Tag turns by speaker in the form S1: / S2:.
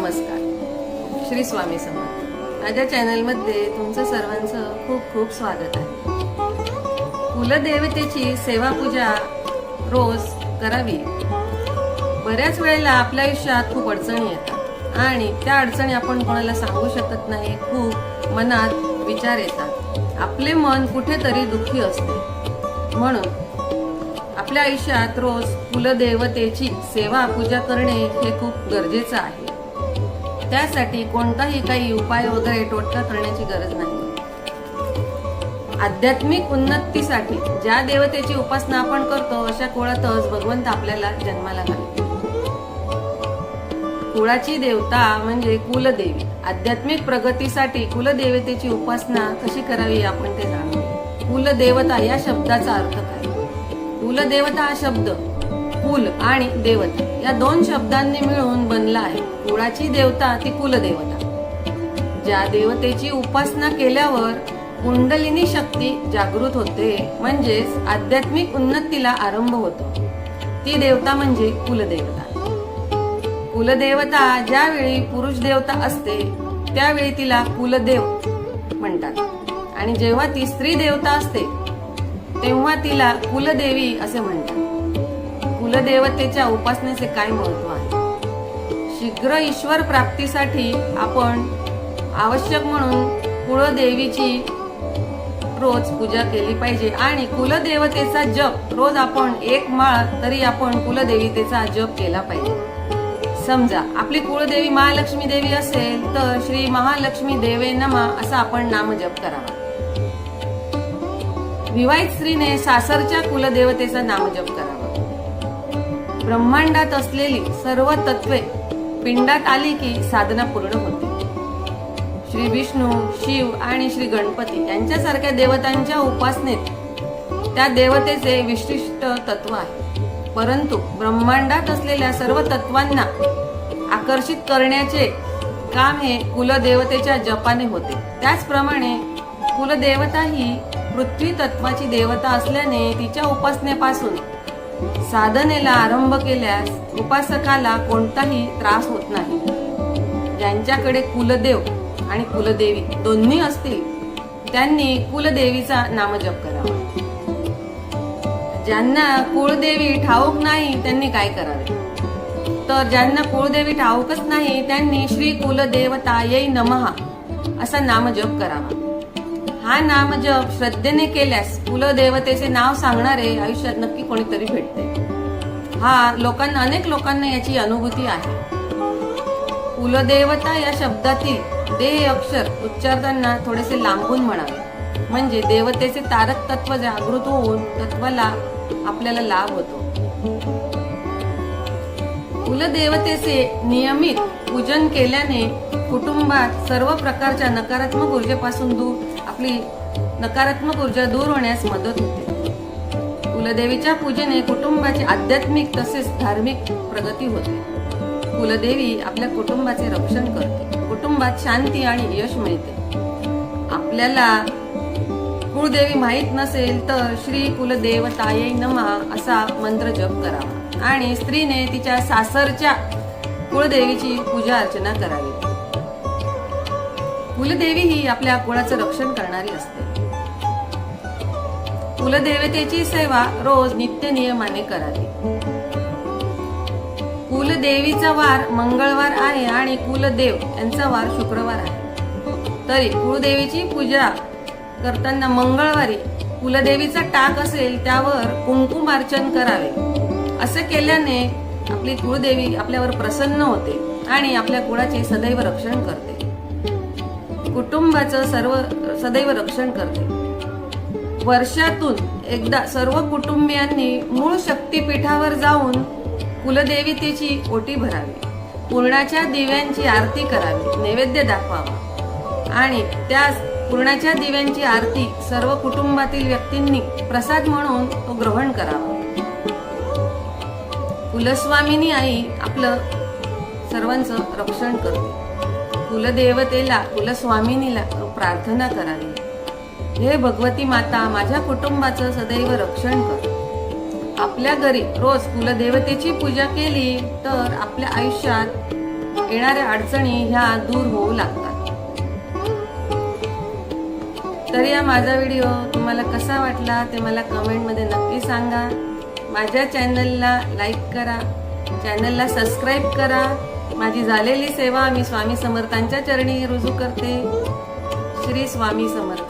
S1: नमस्कार. श्री स्वामी समर्थ. माझ्या चॅनलमध्ये तुमचं सर्वांचं खूप खूप स्वागत आहे. कुलदेवतेची सेवा पूजा रोज करावी. बऱ्याच वेळेला आपल्या आयुष्यात खूप अडचणी येतात आणि त्या अडचणी आपण कोणाला सांगू शकत नाही खूप मनात विचार येतात. आपले मन कुठेतरी दुःखी असते. म्हणून आपल्या आयुष्यात रोज कुलदेवतेची सेवा पूजा करणे हे खूप गरजेचं आहे. त्यासाठी कोणताही काही उपाय वगैरे टोटका करण्याची गरज नाही. आध्यात्मिक उन्नतीसाठी ज्या देवतेची उपासना आपण करतो अशा कुळातच भगवंत आपल्याला जन्माला घालतो कुळाची देवता म्हणजे कुलदेवी. आध्यात्मिक प्रगतीसाठी कुलदेवतेची उपासना कशी करावी आपण ते जाणू कुलदेवता या शब्दाचा अर्थ काय? कुलदेवता हा शब्द कुल आणि देवता. या दोन शब्दांनी मिळून बनला आहे. कुळाची देवता ती कुलदेवता. ज्या देवतेची उपासना केल्यावर कुंडलिनी शक्ती जागृत होते म्हणजेच आध्यात्मिक उन्नतीला आरंभ होतो. ती देवता म्हणजे कुलदेवता. कुलदेवता ज्यावेळी पुरुष देवता असते त्यावेळी तिला कुलदेव म्हणतात. आणि जेव्हा ती स्त्री देवता असते तेव्हा तिला कुलदेवी असे म्हणतात. कुलदेवतेच्या उपासनेचे काय महत्त्व आहे? शीघ्र ईश्वर प्राप्तीसाठी आपण आवश्यक म्हणून कुळदेवीची रोज पूजा केली पाहिजे. आणि कुलदेवतेचा जप रोज आपण एक माळ तरी आपण कुलदेवतेचा जप केला पाहिजे. समजा आपली कुळदेवी महालक्ष्मी देवी असेल तर श्री महालक्ष्मी देवे नमा असा आपण नामजप करावा. विवाहित स्त्रीने सासरच्या कुलदेवतेचा नामजप करावा. ब्रह्मांडात असलेली सर्व तत्वे पिंडात आली की साधना पूर्ण होते. श्री विष्णू शिव आणि श्री गणपती यांच्यासारख्या देवतांच्या उपासनेत त्या देवतेचे विशिष्ट तत्व आहे. परंतु ब्रह्मांडात असलेल्या सर्व तत्वांना आकर्षित करण्याचे काम हे कुलदेवतेच्या जपाने होते. त्याचप्रमाणे कुलदेवता ही पृथ्वी तत्वाची देवता असल्याने तिच्या उपासनेपासून साधनेला आरंभ केल्यास उपासकाला कोणताही त्रास होत नाही. ज्यांच्याकडे कुलदेव आणि कुलदेवी दोन्ही असतील त्यांनी कुलदेवीचा नामजप करावा. ज्यांना कुळदेवी ठाऊक नाही त्यांनी काय करावे? तर ज्यांना कुळदेवी ठाऊकच नाही त्यांनी श्री कुलदेवता येई नमहा असा नामजप करावा. हा नामजप श्रद्धेने केल्यास कुलदेवतेचे नाव सांगणारे आयुष्यात नक्की कोणीतरी भेटते. हा लोकांना अनेक लोकांना याची अनुभूती आहे. कुलदेवता या शब्दातील देह अक्षर उच्चारताना थोडेसे लांबून म्हणावे. म्हणजे देवतेचे तारक तत्व जागृत होऊन तत्वाला आपल्याला लाभ होतो. कुलदेवतेचे नियमित पूजन केल्याने कुटुंबात सर्व प्रकारच्या नकारात्मक ऊर्जेपासून दूर आपली नकारात्मक ऊर्जा दूर होण्यास मदत होते. कुलदेवीच्या पूजेने कुटुंबाची आध्यात्मिक तसेच धार्मिक प्रगती होते. कुलदेवी आपल्या कुटुंबाचे रक्षण करते. कुटुंबात शांती आणि यश मिळते. आपल्याला कुळदेवी माहीत नसेल तर श्री कुलदेवताये नमा असा मंत्र जप करावा. आणि स्त्रीने तिच्या सासरच्या कुळदेवीची पूजा अर्चना करावी. कुलदेवी ही आपल्या कुळाचं रक्षण करणारी असते. कुलदेवतेची सेवा रोज नित्य नियमाने करावी. कुलदेवीचा वार मंगळवार आहे आणि कुलदेव यांचा वार शुक्रवार आहे. तरी कुलदेवीची पूजा करताना मंगळवारी कुलदेवीचा टाक असेल त्यावर कुंकुमार्चन करावे. असे केल्याने आपली कुळदेवी आपल्यावर प्रसन्न होते आणि आपल्या कुळाचे सदैव रक्षण करते. कुटुंबाचं सर्व सदैव रक्षण करते. वर्षातून एकदा सर्व कुटुंबियांनी मूळ शक्तीपीठावर जाऊन कुलदेवितेची ओटी भरावी पूर्णाच्या दिव्यांची आरती करावी नैवेद्य दाखवावा. आणि त्या पूर्णाच्या दिव्यांची आरती सर्व कुटुंबातील व्यक्तींनी प्रसाद म्हणून तो ग्रहण करावा. कुलस्वामिनी आई आपलं सर्वांचं रक्षण करते. कुलदेवतेला कुलस्वामिनीला प्रार्थना करावी. हे भगवती माता माझ्या कुटुंबाचं सदैव रक्षण कर. आपल्या घरी रोज कुलदेवतेची पूजा केली तर आपल्या आयुष्यात येणाऱ्या अडचणी ह्या दूर होऊ लागतात. तर या माझा व्हिडिओ तुम्हाला कसा वाटला ते मला कमेंटमध्ये नक्की सांगा. माझ्या चॅनलला लाईक करा. चॅनलला सबस्क्राईब करा. माझी झालेली सेवा मी स्वामी समर्थांच्या चरणी रुजू करते. श्री स्वामी समर्थ.